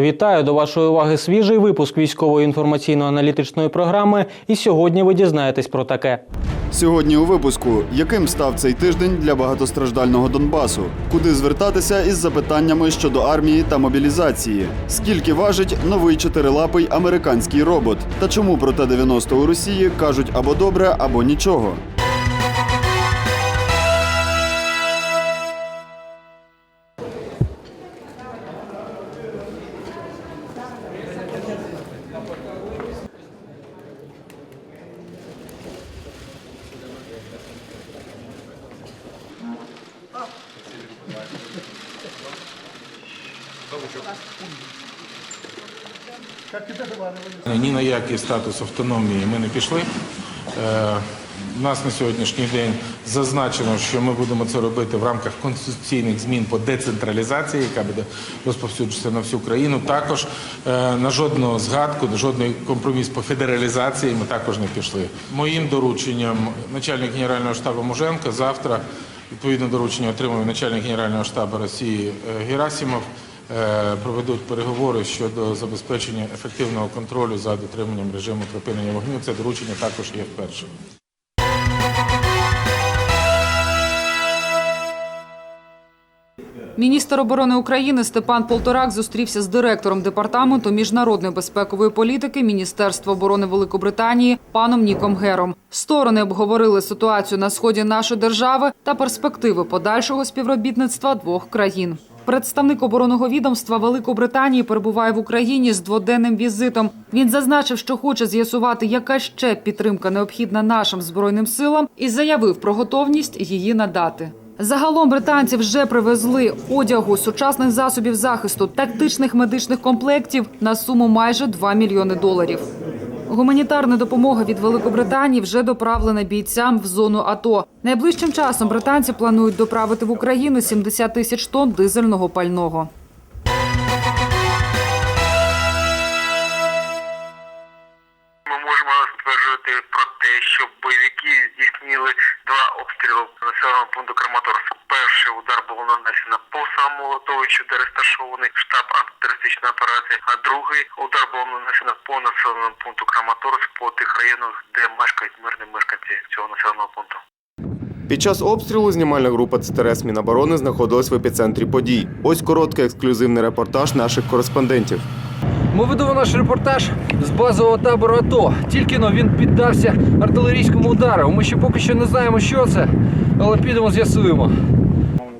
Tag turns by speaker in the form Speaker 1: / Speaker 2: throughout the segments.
Speaker 1: Вітаю до вашої уваги свіжий випуск військової інформаційно-аналітичної програми. І сьогодні ви дізнаєтесь про таке.
Speaker 2: Сьогодні у випуску, яким став цей тиждень для багатостраждального Донбасу, куди звертатися із запитаннями щодо армії та мобілізації, скільки важить новий чотирилапий американський робот, та чому про Т-90 у Росії кажуть або добре, або нічого.
Speaker 3: Ні на який статус автономії ми не пішли. Е, У нас на сьогоднішній день зазначено, що ми будемо це робити в рамках конституційних змін по децентралізації, яка буде розповсюджуватися на всю країну. Також е, на жодну згадку, на жодний компроміс по федералізації ми також не пішли. Моїм дорученням начальник генерального штабу Муженко завтра відповідне доручення отримує начальник генерального штабу Росії е, Герасимов. Е, проведуть переговори щодо забезпечення ефективного контролю за дотриманням режиму припинення вогню. Це доручення також є вперше.
Speaker 4: Міністр оборони України Степан Полторак зустрівся з директором департаменту міжнародної безпекової політики Міністерства оборони Великобританії паном Ніком Гером. Сторони обговорили ситуацію на сході нашої держави та перспективи подальшого співробітництва двох країн. Представник оборонного відомства Великобританії перебуває в Україні з дводенним візитом. Він зазначив, що хоче з'ясувати, яка ще підтримка необхідна нашим збройним силам, і заявив про готовність її надати. Загалом британці вже привезли одягу, сучасних засобів захисту, тактичних медичних комплектів на суму майже 2 мільйони доларів. Гуманітарна допомога від Великобританії вже доправлена бійцям в зону АТО. Найближчим часом британці планують доправити в Україну 70 тисяч тонн дизельного пального.
Speaker 5: Ми можемо стверджувати про те, що бойовики здійснили два обстріли населеного пункту Краматорськ. Перший удар було нанесено по самому литовищу, де розташований штаб антитерористичної операції, а другий удар було нанесено по населеному пункту Краматорськ, по тих районах, де мешкають мирні мешканці цього населеного пункту.
Speaker 6: Під час обстрілу знімальна група ЦТРС Міноборони знаходилась в епіцентрі подій. Ось короткий ексклюзивний репортаж наших кореспондентів.
Speaker 7: Ми ведемо наш репортаж з базового табору АТО. Тільки но він піддався артилерійському удару. Ми ще поки що не знаємо, що це, але підемо з'ясуємо.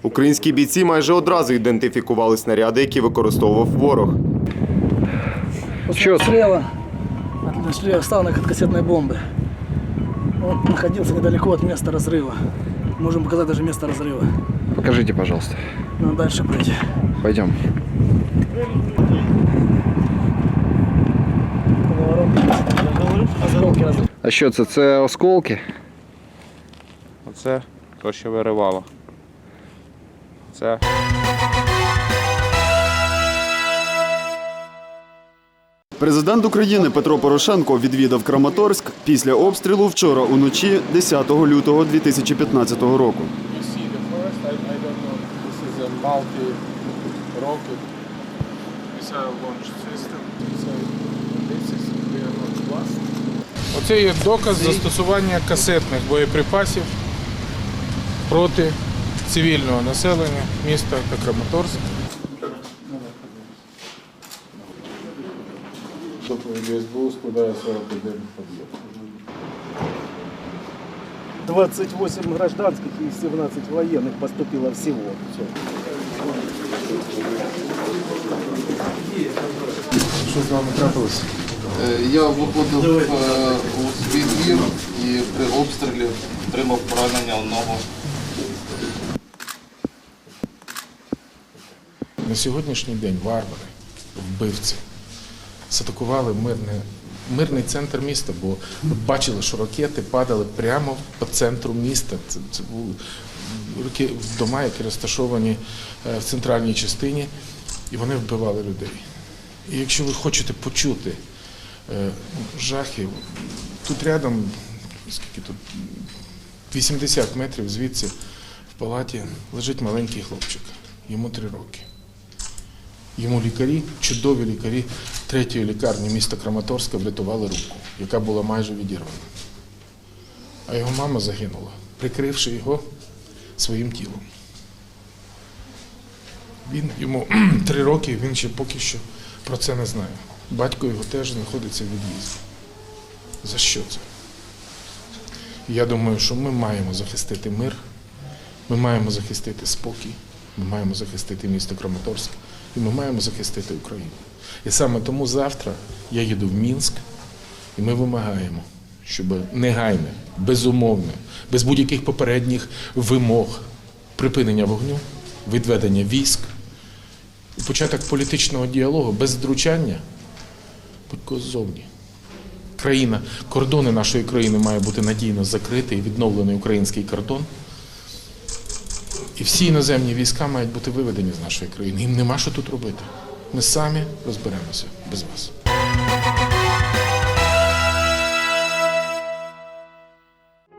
Speaker 6: Українські бійці майже одразу ідентифікували снаряди, які використовував ворог.
Speaker 7: Что это?
Speaker 8: Слева нашли останок от кассетной бомбы. Он находился недалеко от места разрыва. Можем показать даже место разрыва.
Speaker 7: Покажите, пожалуйста.
Speaker 8: Надо дальше пройти.
Speaker 7: Пойдем.
Speaker 8: Осколки.
Speaker 7: А що це? Це осколки?
Speaker 9: Оце то, що виривало. Це
Speaker 2: Президент України Петро Порошенко відвідав Краматорськ після обстрілу вчора уночі 10 лютого 2015 року.
Speaker 3: Оце є доказ застосування касетних боєприпасів проти цивільного населення міста та Краматорськ. Доповідь СБУ складає 41 об'єкт.
Speaker 8: 28 гражданских и 17 военных поступило всего. Все.
Speaker 3: Що з вами трапилося?
Speaker 10: Е, Я виходив е, у свій двір і при обстрілі отримав поранення одного.
Speaker 3: На сьогоднішній день варвари, вбивці, затакували мирне, мирний центр міста, бо бачили, що ракети падали прямо по центру міста. Це, це були дома, які розташовані е, в центральній частині, і вони вбивали людей. І якщо ви хочете почути е, жахи, тут рядом, скільки тут, 80 метрів звідси в палаті лежить маленький хлопчик, йому три роки. Йому лікарі, чудові лікарі третьої лікарні міста Краматорська врятували руку, яка була майже відірвана. А його мама загинула, прикривши його своїм тілом. Він йому три роки, він ще поки що про це не знає. Батько його теж знаходиться в від'їзді. За що це? Я думаю, що ми маємо захистити мир, ми маємо захистити спокій, ми маємо захистити місто Краматорськ і ми маємо захистити Україну. І саме тому завтра я їду в Мінськ, і ми вимагаємо, щоб негайне, безумовне, без будь-яких попередніх вимог припинення вогню, відведення військ початок політичного діалогу без втручання будь-кого ззовні. Країна, кордони нашої країни має бути надійно закритий відновлений український кордон. І всі іноземні війська мають бути виведені з нашої країни. Їм нема що тут робити. Ми самі розберемося без вас.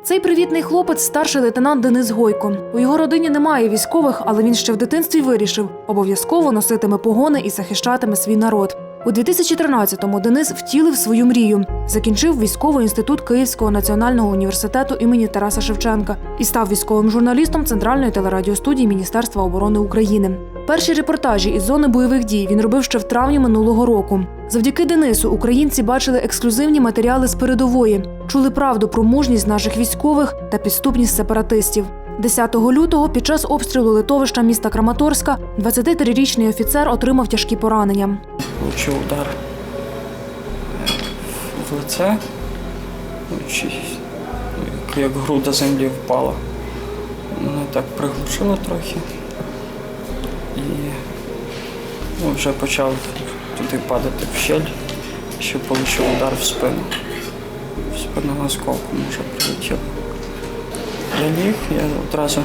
Speaker 11: Цей привітний хлопець старший лейтенант Денис Гойко. У його родині немає військових, але він ще в дитинстві вирішив обов'язково носитиме погони і захищатиме свій народ. У 2013-му Денис втілив свою мрію, закінчив військовий інститут Київського національного університету імені Тараса Шевченка і став військовим журналістом Центральної телерадіостудії Міністерства оборони України. Перші репортажі із зони бойових дій він робив ще в травні минулого року. Завдяки Денису українці бачили ексклюзивні матеріали з передової, чули правду про мужність наших військових та підступність сепаратистів. 10 лютого під час обстрілу литовища міста Краматорська 23-річний офіцер отримав тяжкі поранення.
Speaker 12: Получив удар в лице, як- груда землі впала. Мене так приглушило трохи. І вже почав туди падати в щель, ще отримав удар в спину. В спину осколком вже прилетіло. Я ліг, я одразу е,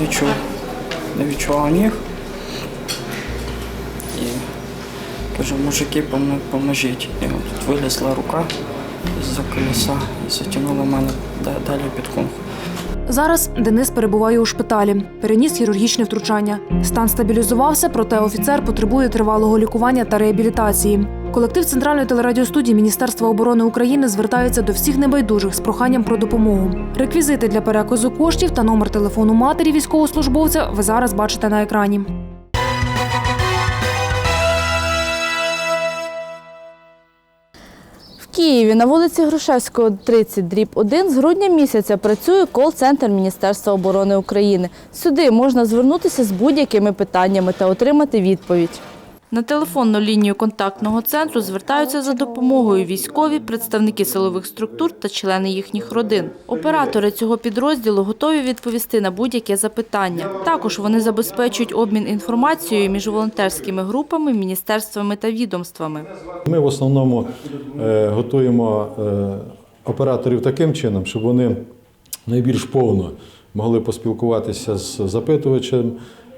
Speaker 12: не чув, не відчував ніг. І кажу, мужики, поможіть. І тут вилізла рука з-за колеса і затягнула мене далі під кунг.
Speaker 11: Зараз Денис перебуває у шпиталі, переніс хірургічне втручання. Стан стабілізувався, проте офіцер потребує тривалого лікування та реабілітації. Колектив Центральної телерадіостудії Міністерства оборони України звертається до всіх небайдужих з проханням про допомогу. Реквізити для переказу коштів та номер телефону матері військовослужбовця ви зараз бачите на екрані.
Speaker 13: В Києві на вулиці Грушевського, 30, дріб 1, з грудня місяця працює кол-центр Міністерства оборони України. Сюди можна звернутися з будь-якими питаннями та отримати відповідь. На телефонну лінію контактного центру звертаються за допомогою військові, представники силових структур та члени їхніх родин. Оператори цього підрозділу готові відповісти на будь-яке запитання. Також вони забезпечують обмін інформацією між волонтерськими групами, міністерствами та відомствами.
Speaker 14: Ми в основному е, готуємо е, операторів таким чином, щоб вони найбільш повно могли поспілкуватися з запитувачем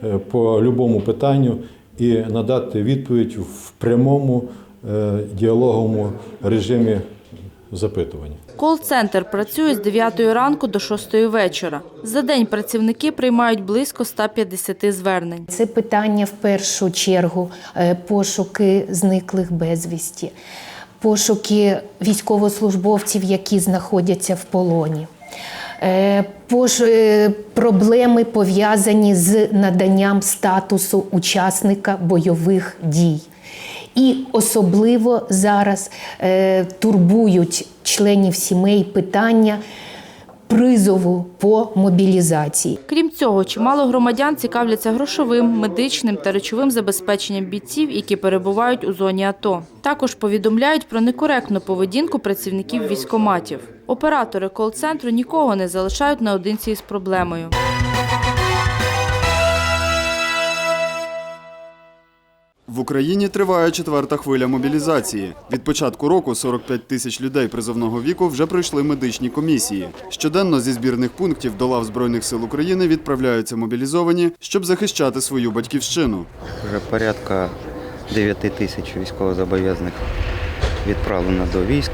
Speaker 14: е, по будь-якому питанню і надати відповідь в прямому е, діалоговому режимі запитування.
Speaker 13: Кол-центр працює з 9 ранку до 6 вечора. За день працівники приймають близько 150 звернень.
Speaker 15: Це питання в першу чергу е, пошуки зниклих безвісті, пошуки військовослужбовців, які знаходяться в полоні. Е, е, Проблеми пов'язані з наданням статусу учасника бойових дій. І особливо зараз е, турбують членів сімей питання призову по мобілізації.
Speaker 13: Крім цього, чимало громадян цікавляться грошовим, медичним та речовим забезпеченням бійців, які перебувають у зоні АТО. Також повідомляють про некоректну поведінку працівників військоматів. Оператори кол-центру нікого не залишають наодинці із проблемою.
Speaker 2: В Україні триває четверта хвиля мобілізації. Від початку року 45 тисяч людей призовного віку вже пройшли медичні комісії. Щоденно зі збірних пунктів до лав Збройних сил України відправляються мобілізовані, щоб захищати свою батьківщину.
Speaker 16: Вже порядка 9 тисяч військовозобов'язаних відправлено до військ.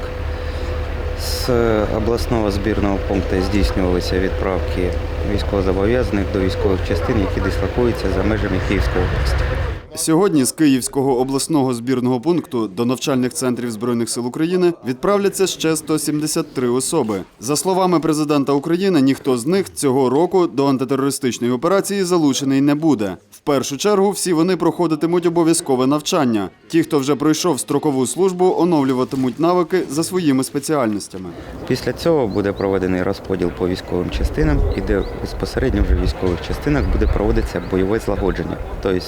Speaker 16: З обласного збірного пункту здійснювалися відправки військовозобов'язаних до військових частин, які дислокуються за межами Київської області.
Speaker 2: Сьогодні з Київського обласного збірного пункту до навчальних центрів Збройних сил України відправляться ще 173 особи. За словами президента України, ніхто з них цього року до антитерористичної операції залучений не буде. В першу чергу всі вони проходитимуть обов'язкове навчання. Ті, хто вже пройшов строкову службу, оновлюватимуть навики за своїми спеціальностями.
Speaker 16: Після цього буде проведений розподіл по військовим частинам, і де безпосередньо вже в військових частинах буде проводитися бойове злагодження, тобто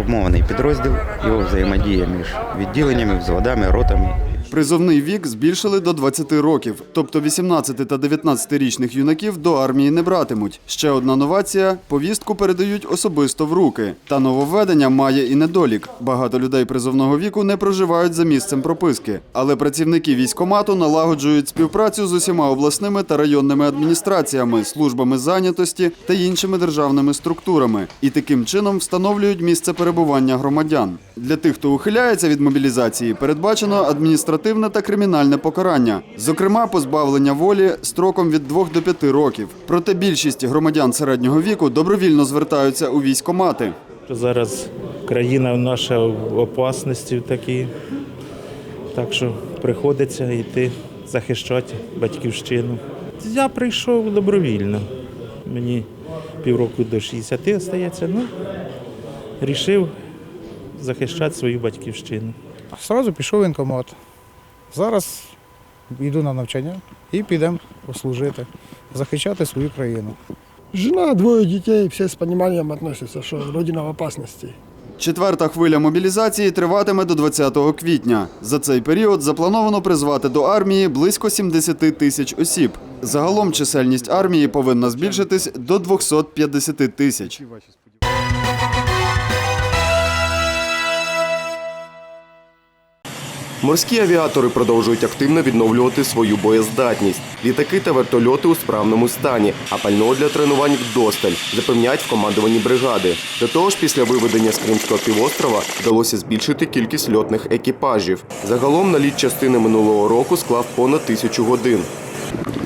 Speaker 16: сформований підрозділ, його взаємодія між відділеннями, взводами, ротами.
Speaker 2: Призовний вік збільшили до 20 років, тобто 18 та 19-річних юнаків до армії не братимуть. Ще одна новація – повістку передають особисто в руки. Та нововведення має і недолік. Багато людей призовного віку не проживають за місцем прописки. Але працівники військкомату налагоджують співпрацю з усіма обласними та районними адміністраціями, службами зайнятості та іншими державними структурами. І таким чином встановлюють місце перебування громадян. Для тих, хто ухиляється від мобілізації, передбачено адміністративне та кримінальне покарання, зокрема позбавлення волі строком від 2 до 5 років. Проте більшість громадян середнього віку добровільно звертаються у військкомати.
Speaker 17: Зараз країна наша в опасності такій, так що приходиться йти захищати батьківщину. Я прийшов добровільно. Мені півроку до 60 остається, ну, рішив захищати свою батьківщину.
Speaker 18: Сразу пішов в воєнкомат. Зараз йду на навчання і підемо служити, захищати свою країну.
Speaker 19: Жена, двое детей, все с пониманием относятся, что родина в опасности.
Speaker 2: Четверта хвиля мобілізації триватиме до 20 квітня. За цей період заплановано призвати до армії близько 70 тисяч осіб. Загалом чисельність армії повинна збільшитись до 250 тисяч.
Speaker 6: Морські авіатори продовжують активно відновлювати свою боєздатність. Літаки та вертольоти у справному стані, а пального для тренувань вдосталь, запевняють в командуванні бригади. До того ж, після виведення з Кримського півострова вдалося збільшити кількість льотних екіпажів. Загалом наліт частини минулого року склав понад тисячу годин.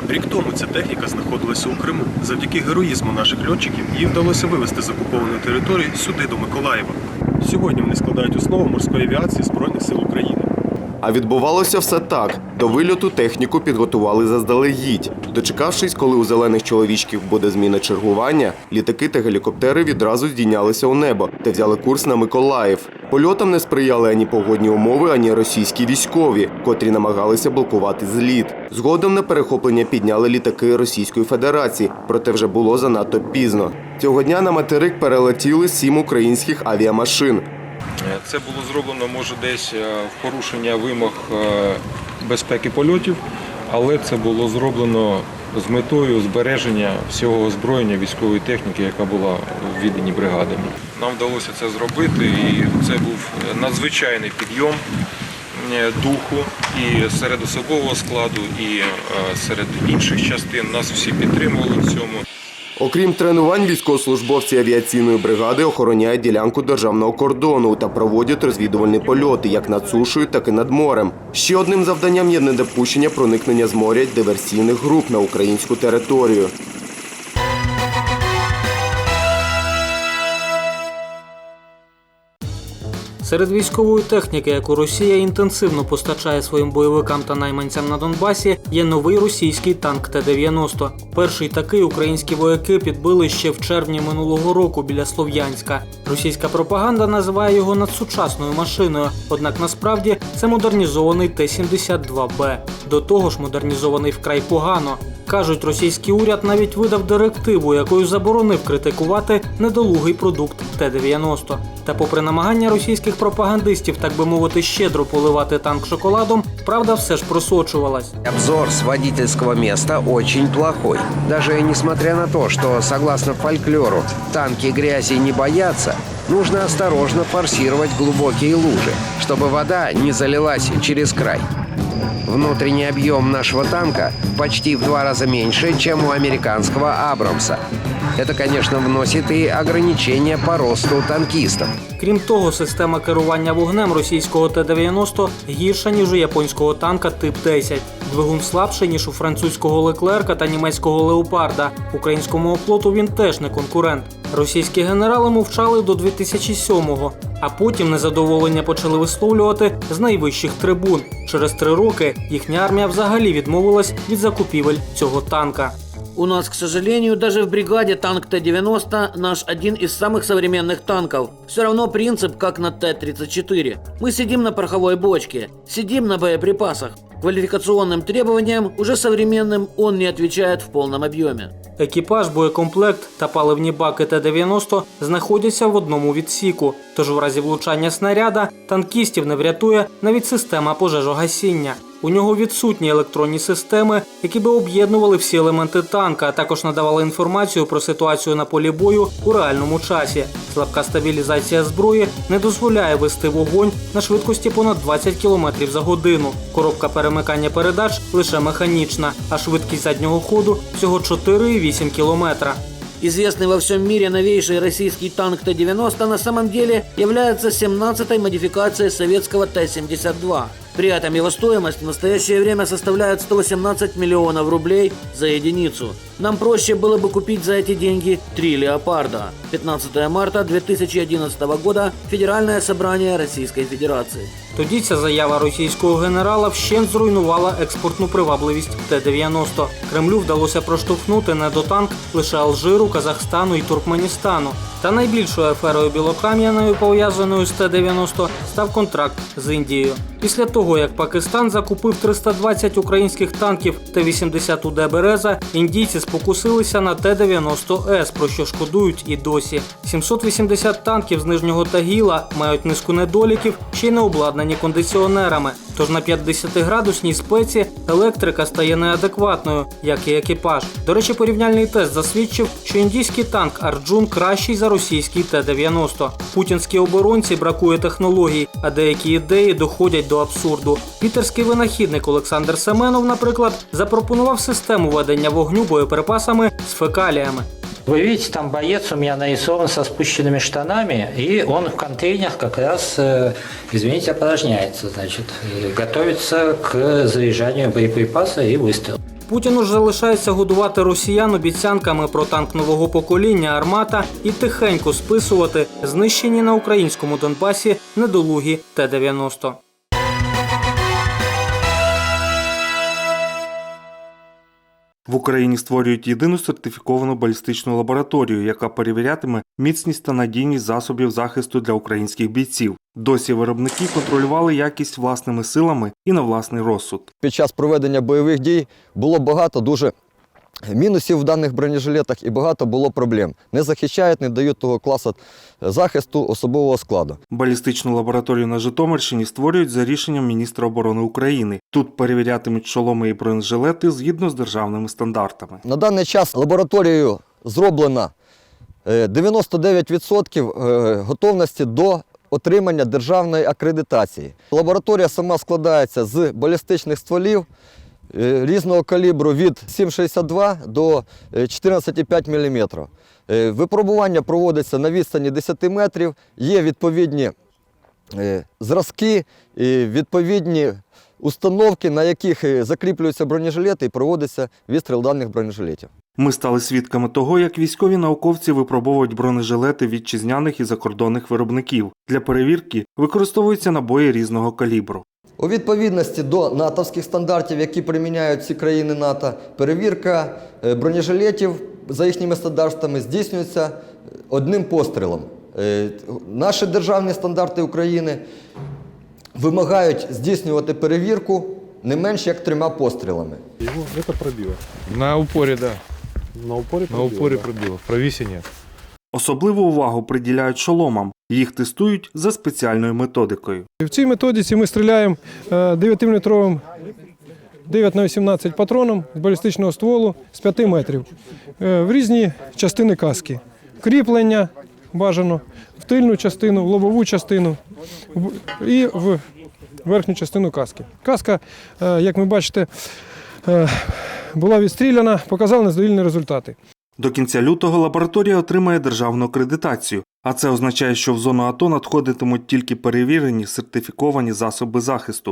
Speaker 20: Рік тому ця техніка знаходилася у Криму. Завдяки героїзму наших льотчиків їй вдалося вивести з окупованої території сюди до Миколаєва. Сьогодні вони складають основу морської авіації Збройних сил України.
Speaker 6: А відбувалося все так. До вильоту техніку підготували заздалегідь. Дочекавшись, коли у зелених чоловічків буде зміна чергування, літаки та гелікоптери відразу здійнялися у небо та взяли курс на Миколаїв. Польотам не сприяли ані погодні умови, ані російські військові, котрі намагалися блокувати зліт. Згодом на перехоплення підняли літаки Російської Федерації, проте вже було занадто пізно. Цього дня на материк перелетіли сім українських авіамашин.
Speaker 9: Це було зроблено, може, десь е, в порушення вимог е, безпеки польотів, але це було зроблено з метою збереження всього озброєння військової техніки, яка була в відданні бригадами. Нам вдалося це зробити, і це був надзвичайний підйом е, духу і серед особового складу, і е, серед інших частин. Нас всі підтримували в цьому.
Speaker 6: Окрім тренувань, військовослужбовці авіаційної бригади охороняють ділянку державного кордону та проводять розвідувальні польоти як над сушою, так і над морем. Ще одним завданням є недопущення проникнення з моря диверсійних груп на українську територію.
Speaker 1: Серед військової техніки, яку Росія інтенсивно постачає своїм бойовикам та найманцям на Донбасі, є новий російський танк Т-90. Перший такий українські вояки підбили ще в червні минулого року біля Слов'янська. Російська пропаганда називає його надсучасною машиною, однак насправді це модернізований Т-72Б. До того ж, модернізований вкрай погано. Кажуть, російський уряд навіть видав директиву, якою заборонив критикувати недолугий продукт Т-90. Та попри намагання російських пропагандистів, так би мовити, щедро поливати танк шоколадом, правда все ж просочувалась.
Speaker 21: Обзор с водительского места очень плохой. Даже несмотря на то, что, согласно фольклору, танки грязи не боятся, нужно осторожно форсировать глубокие лужи, чтобы вода не залилась через край. Внутренний объем нашего танка почти в два раза меньше, чем у американского «Абрамса». Это, конечно, вносит и ограничения по росту танкистов.
Speaker 1: Крім того, система керування вогнем російського Т-90 гірша, ніж у японського танка тип 10. Двигун слабший, ніж у французького Леклерка та німецького Леопарда. Українському оплоту він теж не конкурент. Російські генерали мовчали до 2007-го, а потім незадоволення почали висловлювати з найвищих трибун. Через три роки їхня армія взагалі відмовилась від закупівель цього танка.
Speaker 22: У нас, к сожалению, даже в бригаде танк Т-90 наш один из самых современных танков. Все равно принцип как на Т-34. Мы сидим на пороховой бочке, сидим на боеприпасах. Квалификационным требованиям уже современным он не отвечает в полном объеме.
Speaker 1: Екіпаж, боєкомплект та паливні баки Т-90 знаходяться в одному відсіку. Тож в разі влучання снаряда танкістів не врятує навіть система пожежогасіння. У нього відсутні електронні системи, які би об'єднували всі елементи танка, а також надавали інформацію про ситуацію на полі бою у реальному часі. Слабка стабілізація зброї не дозволяє вести вогонь на швидкості понад 20 км за годину. Коробка перемикання передач лише механічна, а швидкість заднього ходу всього 4,8 км.
Speaker 22: Известный во всем мире новейший российский танк Т-90 на самом деле является 17-й модификацией советского Т-72. При этом его стоимость в настоящее время составляет 118 миллионов рублей за единицу. Нам проще было бы купить за эти деньги три «Леопарда». 15 марта 2011 года Федеральное собрание Российской Федерации.
Speaker 1: Тоді ця заява російського генерала вщент зруйнувала експортну привабливість Т-90. Кремлю вдалося проштовхнути недотанк лише Алжиру, Казахстану і Туркменістану. Та найбільшою аферою білокам'яною, пов'язаною з Т-90, став контракт з Індією. Після того, як Пакистан закупив 320 українських танків Т-80 УД «Береза», індійці спокусилися на Т-90С, про що шкодують і досі. 780 танків з Нижнього Тагіла мають низку недоліків, ще й не обладнані кондиціонерами. Тож на 50-градусній спеці електрика стає неадекватною, як і екіпаж. До речі, порівняльний тест засвідчив, що індійський танк Арджун кращий за російський Т-90. Путінській оборонці бракує технологій, а деякі ідеї доходять до абсурду. Пітерський винахідник Олександр Семенов, наприклад, запропонував систему ведення вогню боєприпасами з фекаліями.
Speaker 23: Вы видите, там боец у меня нарисован со спущенными штанами, и он в контейнерах как раз, э, извините, опорожняется, значит, и готовится к заряжанию боеприпаса и выстрелу.
Speaker 1: Путіну ж залишається годувати росіян обіцянками про танк нового покоління армата і тихенько списувати знищені на українському Донбасі недолугі Т-90.
Speaker 24: В Україні створюють єдину сертифіковану балістичну лабораторію, яка перевірятиме міцність та надійність засобів захисту для українських бійців. Досі виробники контролювали якість власними силами і на власний розсуд.
Speaker 25: Під час проведення бойових дій було багато дуже мінусів в даних бронежилетах і багато було проблем. Не захищають, не дають того класу захисту особового складу.
Speaker 24: Балістичну лабораторію на Житомирщині створюють за рішенням міністра оборони України. Тут перевірятимуть шоломи і бронежилети згідно з державними стандартами.
Speaker 25: На даний час лабораторією зроблено е, 99% е, готовності до отримання державної акредитації. Лабораторія сама складається з балістичних стволів е, різного калібру від 7,62 до е, 14,5 мм. Е, Випробування проводиться на відстані 10 метрів, є відповідні е, зразки, відповідні установки, на яких е, закріплюються бронежилети і проводиться відстріл даних бронежилетів.
Speaker 24: Ми стали свідками того, як військові науковці випробовують бронежилети вітчизняних і закордонних виробників. Для перевірки використовуються набої різного калібру.
Speaker 25: У відповідності до натовських стандартів, які приміняють всі країни НАТО, перевірка е, бронежилетів за їхніми стандартами здійснюється одним пострілом. Е, Наші державні стандарти України вимагають здійснювати перевірку не менш як трьома пострілами.
Speaker 9: Его это пробило. На упоре, да.
Speaker 24: На упорі
Speaker 9: На упоре пробило. В провисе нет.
Speaker 24: Особливу увагу приділяють шоломам. Їх тестують за спеціальною методикою.
Speaker 26: В цій методиці ми стріляємо 9-мм 9 на 18 патроном з балістичного стволу з 5 метрів е, в різні частини каски. Кріплення бажано в тильну частину, в лобову частину і в верхню частину каски. Каска, е, як ви бачите, е, була відстріляна, показала незадовільні результати.
Speaker 24: До кінця лютого лабораторія отримає державну акредитацію, а це означає, що в зону АТО надходитимуть тільки перевірені сертифіковані засоби захисту.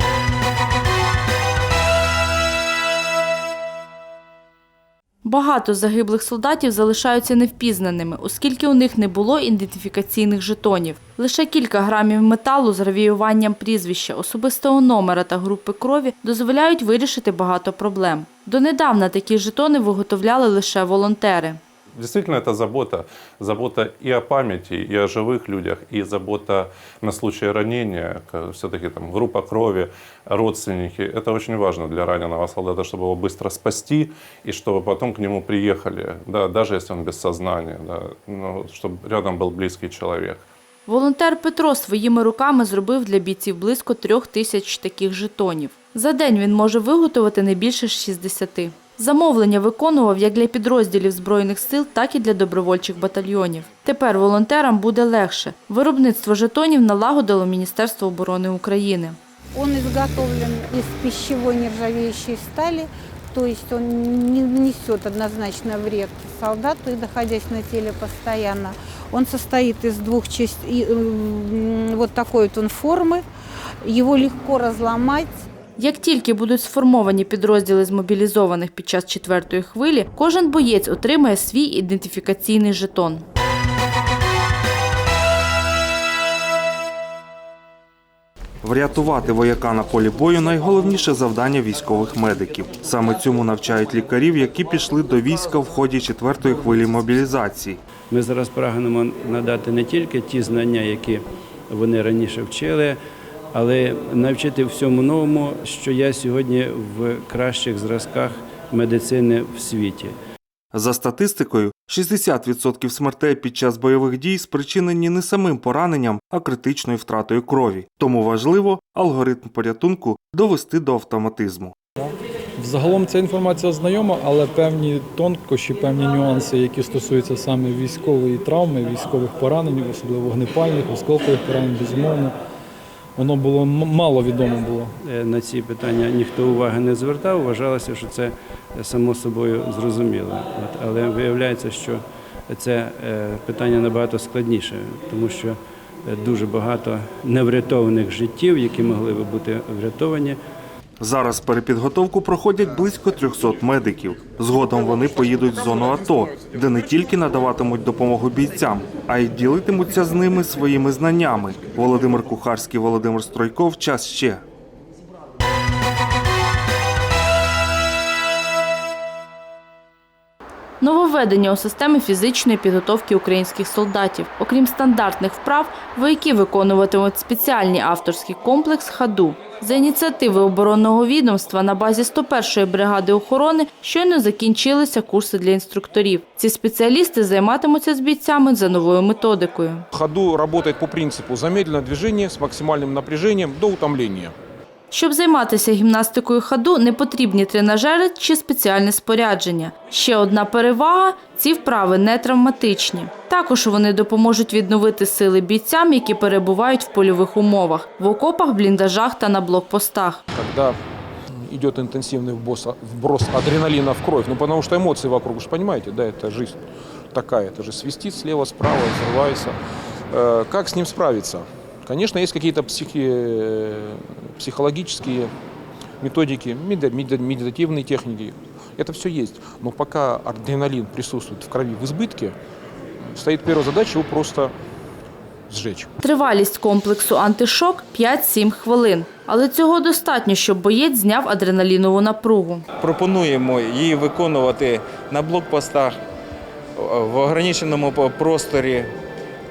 Speaker 13: Багато загиблих солдатів залишаються невпізнаними, оскільки у них не було ідентифікаційних жетонів. Лише кілька грамів металу з гравіюванням прізвища, особистого номера та групи крові дозволяють вирішити багато проблем. Донедавна такі жетони виготовляли лише волонтери.
Speaker 27: Действительно, это забота. Забота и о памяти, и о живых людях, и забота на случай ранения. Все-таки там группа крови, родственники. Это очень важно для раненого солдата, чтобы его быстро спасти, и чтобы потом к нему приехали, да, даже если он без сознания, да, ну, чтобы рядом был близкий человек.
Speaker 13: Волонтер Петро своїми руками зробив для бійців близько трьох тисяч таких жетонів. За день він може виготовити не більше 60. Замовлення виконував як для підрозділів Збройних сил, так і для добровольчих батальйонів. Тепер волонтерам буде легше. Виробництво жетонів налагодило Міністерство оборони України.
Speaker 28: Он изготовлен из пищевой нержавеющей стали, то есть он не несет однозначно вред солдату, и находясь на теле постоянно. Он состоит из двух частей, вот такой вот он формы. Его легко разломать.
Speaker 13: Як тільки будуть сформовані підрозділи змобілізованих під час четвертої хвилі, кожен боєць отримає свій ідентифікаційний жетон.
Speaker 24: Врятувати вояка на полі бою найголовніше завдання військових медиків. Саме цьому навчають лікарів, які пішли до війська в ході четвертої хвилі мобілізації.
Speaker 29: Ми зараз прагнемо надати не тільки ті знання, які вони раніше вчили, але навчити всьому новому, що є сьогодні в кращих зразках медицини в світі.
Speaker 24: За статистикою, 60% смертей під час бойових дій спричинені не самим пораненням, а критичною втратою крові. Тому важливо алгоритм порятунку довести до автоматизму.
Speaker 30: Загалом ця інформація знайома, але певні тонкощі, певні нюанси, які стосуються саме військової травми, військових поранень, особливо вогнепальних, осколкових поранень, безумовно. Воно було мало відомо було.
Speaker 29: Е, На ці питання ніхто уваги не звертав, вважалося, що це е, само собою зрозуміло. От, але виявляється, що це е, питання набагато складніше, тому що дуже багато неврятованих життів, які могли би бути врятовані.
Speaker 24: Зараз перепідготовку проходять близько 300 медиків. Згодом вони поїдуть в зону АТО, де не тільки надаватимуть допомогу бійцям, а й ділитимуться з ними своїми знаннями. Володимир Кухарський, Володимир Стройков. Час ще.
Speaker 13: Нововведення у системі фізичної підготовки українських солдатів. Окрім стандартних вправ, вояки виконуватимуть спеціальний авторський комплекс «Хаду». За ініціативи оборонного відомства на базі 101-ї бригади охорони щойно закінчилися курси для інструкторів. Ці спеціалісти займатимуться з бійцями за новою методикою.
Speaker 31: Ходу работает по принципу замедленное движение с максимальным напряжением до утомления.
Speaker 13: Щоб займатися гімнастикою ходу, не потрібні тренажери чи спеціальне спорядження. Ще одна перевага – ці вправи не травматичні. Також вони допоможуть відновити сили бійцям, які перебувають в польових умовах, в окопах, бліндажах та на блокпостах.
Speaker 31: Когда идет интенсивный вброс, вброс адреналина в кровь, ну потому что эмоции вокруг, вы же понимаете, да, это жизнь такая, это же свистит слева, справа, взрывается. Э, Как с ним справиться? Конечно, есть какие-то психи- э, психологические методики, меда- меда- медитативные техники. Это все есть. Но пока адреналин присутствует в крови в избытке, стоит первая задача его просто сжечь.
Speaker 13: Тривалість комплексу антишок 5-7 хвилин. Але цього достатньо, щоб боєць зняв адреналінову напругу.
Speaker 32: Пропонуємо її виконувати на блокпостах в ограниченому по- просторі,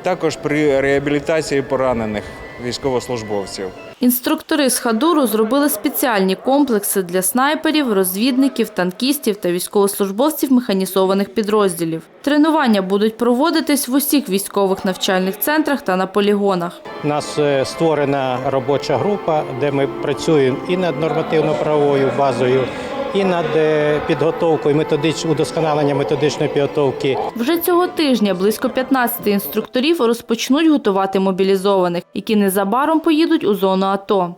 Speaker 32: також при реабілітації поранених військовослужбовців.
Speaker 13: Інструктори з Хадуру зробили спеціальні комплекси для снайперів, розвідників, танкістів та військовослужбовців механізованих підрозділів. Тренування будуть проводитись в усіх військових навчальних центрах та на полігонах.
Speaker 33: У нас е, створена робоча група, де ми працюємо і над нормативно-правовою базою, і над е, підготовкою методич... удосконалення методичної підготовки.
Speaker 13: Вже цього тижня близько 15 інструкторів розпочнуть готувати мобілізованих, які незабаром поїдуть у зону АТО.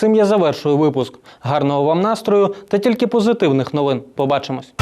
Speaker 1: Цим я завершую випуск. Гарного вам настрою та тільки позитивних новин. Побачимось.